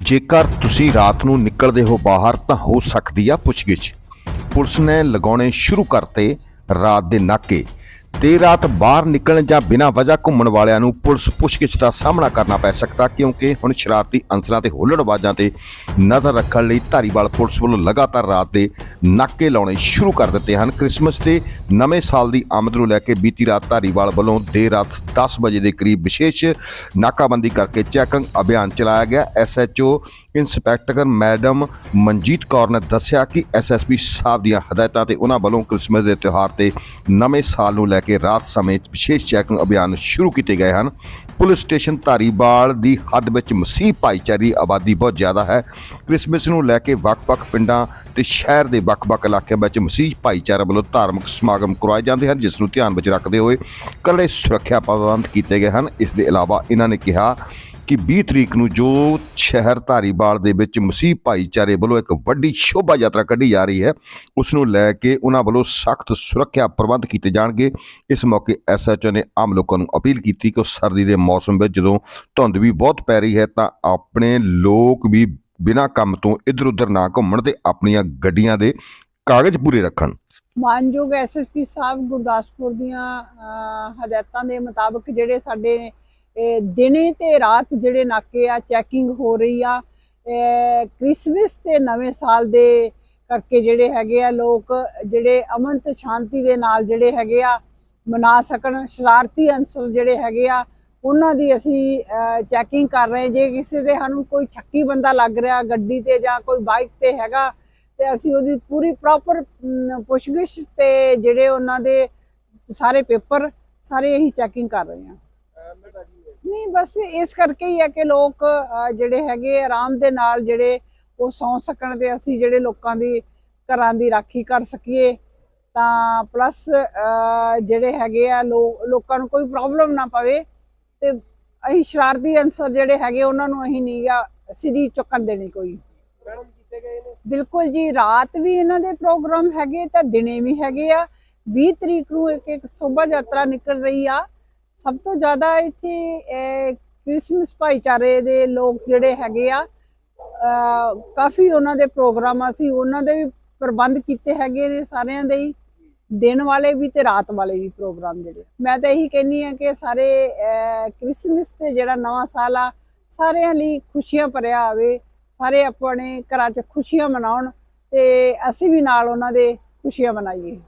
ਜੇਕਰ ਤੁਸੀਂ ਰਾਤ ਨੂੰ ਨਿਕਲਦੇ ਹੋ ਬਾਹਰ ਤਾਂ ਹੋ ਸਕਦੀ ਆ ਪੁੱਛਗਿੱਛ। ਪੁਲਿਸ ਨੇ ਲਗਾਉਣੇ ਸ਼ੁਰੂ ਕਰਤੇ ਰਾਤ ਦੇ ਨਾਕੇ ਤੇ ਰਾਤ ਬਾਹਰ ਨਿਕਲਣ ਜਾਂ ਬਿਨਾਂ ਵਜ੍ਹਾ ਘੁੰਮਣ ਵਾਲਿਆਂ ਨੂੰ ਪੁਲਿਸ ਪੁੱਛਗਿੱਛ ਦਾ ਸਾਹਮਣਾ ਕਰਨਾ ਪੈ ਸਕਦਾ ਕਿਉਂਕਿ ਹੁਣ ਸ਼ਰਾਰਤੀ ਅੰਸਰਾਂ ਤੇ ਹੁੱਲੜਬਾਜ਼ਾਂ ਤੇ ਨਜ਼ਰ ਰੱਖਣ ਲਈ ਧਾਰੀਵਾਲ ਪੁਲਿਸ ਵੱਲੋਂ ਲਗਾਤਾਰ ਰਾਤ ਦੇ ਨਾਕੇ ਲਾਉਣੇ ਸ਼ੁਰੂ ਕਰ ਦਿੱਤੇ ਹਨ। ਕ੍ਰਿਸਮਸ ਤੇ ਨਵੇਂ ਸਾਲ ਦੀ ਆਮਦ ਨੂੰ ਲੈ ਕੇ ਬੀਤੀ ਰਾਤ ਧਾਰੀਵਾਲ ਵੱਲੋਂ ਦੇਰ ਰਾਤ 10 ਵਜੇ ਦੇ ਕਰੀਬ ਵਿਸ਼ੇਸ਼ ਨਾਕਾਬੰਦੀ ਕਰਕੇ ਚੈਕਿੰਗ ਅਭਿਆਨ ਚਲਾਇਆ ਗਿਆ। SHO inspector madam Manjeet Kaur ਨੇ ਦੱਸਿਆ ਕਿ ਐਸਐਸਪੀ ਸਾਹਿਬ ਦੀਆਂ ਹਦਾਇਤਾਂ ਤੇ ਉਹਨਾਂ ਵੱਲੋਂ ਕ੍ਰਿਸਮਸ ਦੇ ਤਿਉਹਾਰ ਤੇ ਨਵੇਂ ਸਾਲ ਨੂੰ ਲੈ ਕੇ ਰਾਤ ਸਮੇਂ ਵਿਸ਼ੇਸ਼ ਚੈਕਿੰਗ ਅਭਿਆਨ ਸ਼ੁਰੂ ਕੀਤੇ ਗਏ ਹਨ। ਪੁਲਿਸ ਸਟੇਸ਼ਨ ਧਾਰੀਵਾਲ ਦੀ ਹੱਦ ਵਿੱਚ ਮਸੀਹ ਭਾਈਚਾਰੇ ਦੀ ਆਬਾਦੀ ਬਹੁਤ ਜ਼ਿਆਦਾ ਹੈ। ਕ੍ਰਿਸਮਸ ਨੂੰ ਲੈ ਕੇ ਵੱਖ-ਵੱਖ ਪਿੰਡਾਂ ਤੇ ਸ਼ਹਿਰ ਦੇ ਵੱਖ-ਵੱਖ ਇਲਾਕਿਆਂ ਵਿੱਚ ਮਸੀਹ ਭਾਈਚਾਰਾ ਵੱਲੋਂ ਧਾਰਮਿਕ ਸਮਾਗਮ ਕਰਵਾਏ ਜਾਂਦੇ ਹਨ, ਜਿਸ ਨੂੰ ਧਿਆਨ ਵਿੱਚ ਰੱਖਦੇ ਹੋਏ ਕੜੇ ਸੁਰੱਖਿਆ ਪ੍ਰਬੰਧ ਕੀਤੇ ਗਏ ਹਨ। ਇਸ ਦੇ ਇਲਾਵਾ ਇਹਨਾਂ ਨੇ ਕਿਹਾ ਕਿ 20 ਤਰੀਕ ਨੂੰ ਜੋ ਸ਼ਹਿਰ ਧਾਰੀਵਾਲ ਦੇ ਵਿੱਚ ਮਸੀਹ ਭਾਈਚਾਰੇ ਵੱਲੋਂ ਇੱਕ ਵੱਡੀ ਸ਼ੋਭਾ ਯਾਤਰਾ ਕੱਢੀ ਜਾ ਰਹੀ ਹੈ, ਉਸ ਨੂੰ ਲੈ ਕੇ ਉਹਨਾਂ ਵੱਲੋਂ ਸਖਤ ਸੁਰੱਖਿਆ ਪ੍ਰਬੰਧ ਕੀਤੇ ਜਾਣਗੇ। ਇਸ ਮੌਕੇ ਐਸਐਚਓ ਨੇ ਆਮ ਲੋਕਾਂ ਨੂੰ ਅਪੀਲ ਕੀਤੀ ਕਿ ਉਹ ਸਰਦੀ ਦੇ ਮੌਸਮ ਵਿੱਚ ਜਦੋਂ ਧੁੰਦ ਵੀ ਬਹੁਤ ਪੈ ਰਹੀ ਹੈ, ਤਾਂ ਆਪਣੇ ਲੋਕ ਵੀ ਬਿਨਾਂ ਕੰਮ ਤੋਂ ਇੱਧਰ ਉੱਧਰ ਨਾ ਘੁੰਮਣ ਤੇ ਆਪਣੀਆਂ ਗੱਡੀਆਂ ਦੇ ਕਾਗਜ਼ ਪੂਰੇ ਰੱਖਣ। ਮਾਨਯੋਗ ਐਸਐਸਪੀ ਸਾਹਿਬ ਗੁਰਦਾਸਪੁਰ ਦੀਆਂ ਹਦਾਇਤਾਂ ਦੇ ਮੁਤਾਬਕ ਜਿਹੜੇ ਸਾਡੇ ਦਿਨੇ ਤੇ ਰਾਤ ਜਿਹੜੇ ਨਾਕੇ ਆ ਚੈਕਿੰਗ ਹੋ ਰਹੀ ਆ ਇਹ, ਕ੍ਰਿਸਮਸ ਤੇ ਨਵੇਂ ਸਾਲ ਦੇ ਕਰਕੇ ਜਿਹੜੇ ਹੈਗੇ ਆ ਲੋਕ ਜਿਹੜੇ ਅਮਨ ਤੇ ਸ਼ਾਂਤੀ ਦੇ ਨਾਲ ਜਿਹੜੇ ਹੈਗੇ ਆ ਮਨਾ ਸਕਣ ਸ਼ਰਾਰਤੀ ਅੰਸਰ ਜਿਹੜੇ ਹੈਗੇ ਆ ਉਹਨਾਂ ਦੀ ਅਸੀਂ ਚੈਕਿੰਗ ਕਰ ਰਹੇ ਜੇ ਕਿਸੇ ਦੇ ਸਾਨੂੰ ਕੋਈ ਛੱਕੀ ਬੰਦਾ ਲੱਗ ਰਿਹਾ ਗੱਡੀ ਤੇ ਜਾਂ ਕੋਈ ਬਾਈਕ ਤੇ ਹੈਗਾ ਤੇ ਅਸੀਂ ਉਹਦੀ ਪੂਰੀ ਪ੍ਰੋਪਰ ਪੁੱਛਗਿੱਛ ਤੇ ਜਿਹੜੇ ਉਹਨਾਂ ਦੇ ਸਾਰੇ ਪੇਪਰ ਸਾਰੇ ਅਸੀਂ ਚੈਕਿੰਗ ਕਰ ਰਹੇ ਹਾਂ। ਨਹੀਂ ਬਸ ਇਸ ਕਰਕੇ ਹੀ ਹੈ ਕਿ ਲੋਕ ਜਿਹੜੇ ਹੈਗੇ ਆਰਾਮ ਦੇ ਨਾਲ ਜਿਹੜੇ ਉਹ ਸੌਂ ਸਕਣ ਤੇ ਅਸੀਂ ਜਿਹੜੇ ਲੋਕਾਂ ਦੀ ਘਰਾਂ ਦੀ ਰਾਖੀ ਕਰ ਸਕੀਏ। ਤਾਂ ਪਲੱਸ ਜਿਹੜੇ ਹੈਗੇ ਆ ਲੋਕਾਂ ਨੂੰ ਕੋਈ ਪ੍ਰੋਬਲਮ ਨਾ ਪਵੇ ਤੇ ਅਸੀਂ ਸ਼ਰਾਰਤੀ ਅਨਸਰ ਜਿਹੜੇ ਹੈਗੇ ਉਹਨਾਂ ਨੂੰ ਅਸੀਂ ਨਹੀਂ ਗਾ ਸਿਰੀ ਚੁੱਕਣ ਦੇਣੀ ਕੋਈ। ਬਿਲਕੁਲ ਜੀ ਰਾਤ ਵੀ ਇਹਨਾਂ ਦੇ ਪ੍ਰੋਗਰਾਮ ਹੈਗੇ ਤਾਂ ਦਿਨੇ ਵੀ ਹੈਗੇ ਆ। 20 ਤਰੀਕ ਨੂੰ ਇੱਕ ਇੱਕ ਸ਼ੋਭਾ ਯਾਤਰਾ ਨਿਕਲ ਰਹੀ ਆ। ਸਭ ਤੋਂ ਜ਼ਿਆਦਾ ਇੱਥੇ ਅਹ, ਕ੍ਰਿਸਮਸ ਭਾਈਚਾਰੇ ਦੇ ਲੋਕ ਜਿਹੜੇ ਹੈਗੇ ਆ ਕਾਫੀ ਉਹਨਾਂ ਦੇ ਪ੍ਰੋਗਰਾਮ ਆ ਸੀ ਉਹਨਾਂ ਦੇ ਵੀ ਪ੍ਰਬੰਧ ਕੀਤੇ ਹੈਗੇ ਨੇ ਸਾਰਿਆਂ ਦੇ ਹੀ। ਦਿਨ ਵਾਲੇ ਵੀ ਤੇ ਰਾਤ ਵਾਲੇ ਵੀ ਪ੍ਰੋਗਰਾਮ ਜਿਹੜੇ ਮੈਂ ਤਾਂ ਇਹੀ ਕਹਿੰਨੀ ਆ ਕਿ ਸਾਰੇ ਅਹ, ਕ੍ਰਿਸਮਸ ਤੇ ਜਿਹੜਾ ਨਵਾਂ ਸਾਲ ਆ ਸਾਰਿਆਂ ਲਈ ਖੁਸ਼ੀਆਂ ਭਰਿਆ ਆਵੇ ਸਾਰੇ ਆਪਣੇ ਘਰਾਂ 'ਚ ਖੁਸ਼ੀਆਂ ਮਨਾਉਣ ਤੇ ਅਸੀਂ ਵੀ ਨਾਲ ਉਹਨਾਂ ਦੇ ਖੁਸ਼ੀਆਂ ਮਨਾਈਏ।